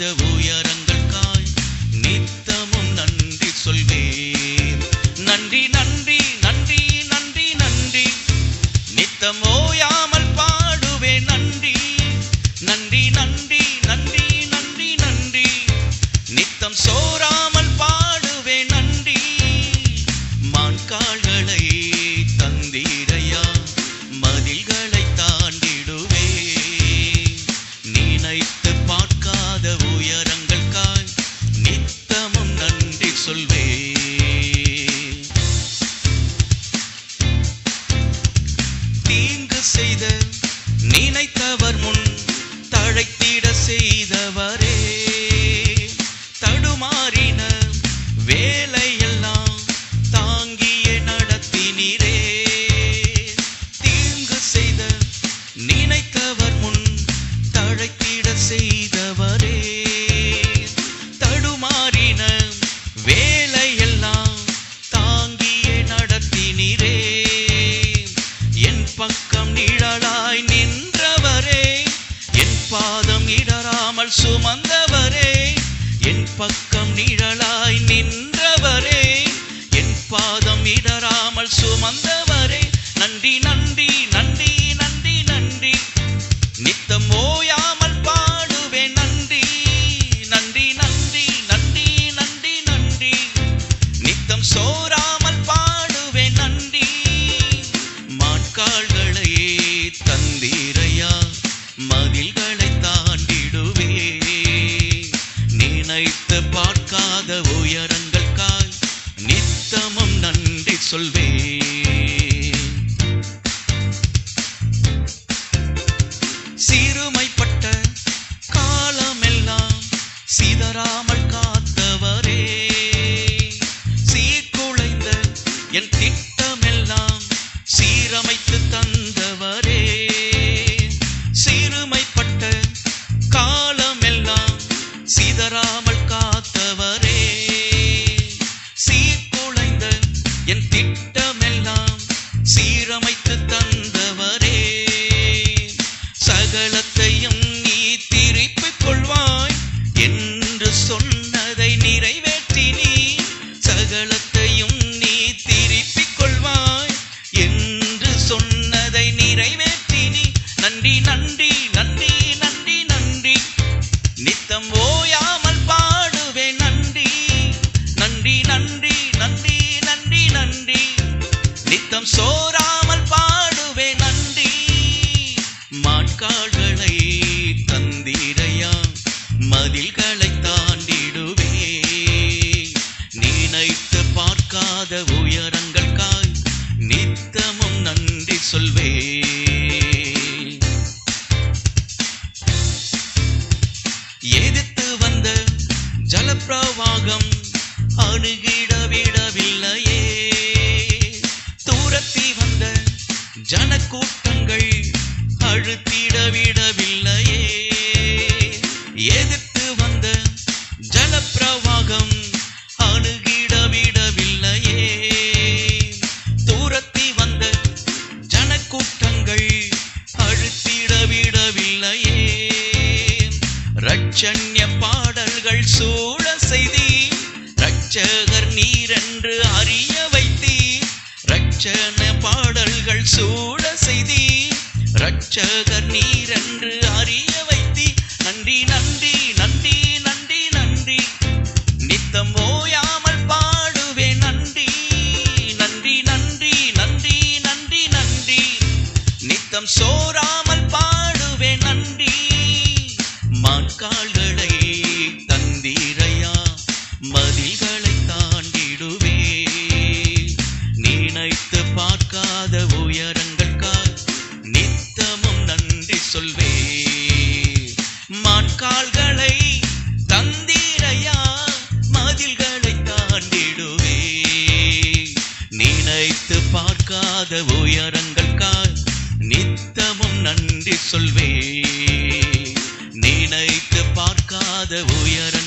நித்தவும் செய்த நினைத்தவர் முன் மாட்கால்களை தந்தீரையா மதில்களை தாண்டிடுவே. நினைத்து பார்க்காத உயரங்கள் கால் நித்தமும் நன்றி சொல்வேன். நிறைவேற்றி நீ நன்றி நன்றி நன்றி நன்றி நன்றி. நித்தம் ஓயாமல் பாடுவே நன்றி. நன்றி நன்றி நன்றி நன்றி நன்றி. நித்தம் சோ ஜலப்பிரவாகம் அணுகிட விடவில்லையே தூரத்தி வந்த ஜனக்கூட்டங்கள் அழுத்திட விடவில்லையே ரட்சண்ய பாடல்கள் சூழ செய்தி ரட்சகர் நீரென்று அறிய வைத்தி ரட்சண பாடல்கள் சூழ செய்தி ரட்சகர் மாட்கால்களை தந்தீரையா மதில்களை தாண்டிடுவே நினைத்து பார்க்காத உயரங்களுக்காய் நித்தமும் நன்றி சொல்வே மாட்கால்களை தந்தீரையா மதில்களை தாண்டிடுவே நினைத்து பார்க்காத உயரங்களுக்காய் நித்தமும் நன்றி சொல்வே உயர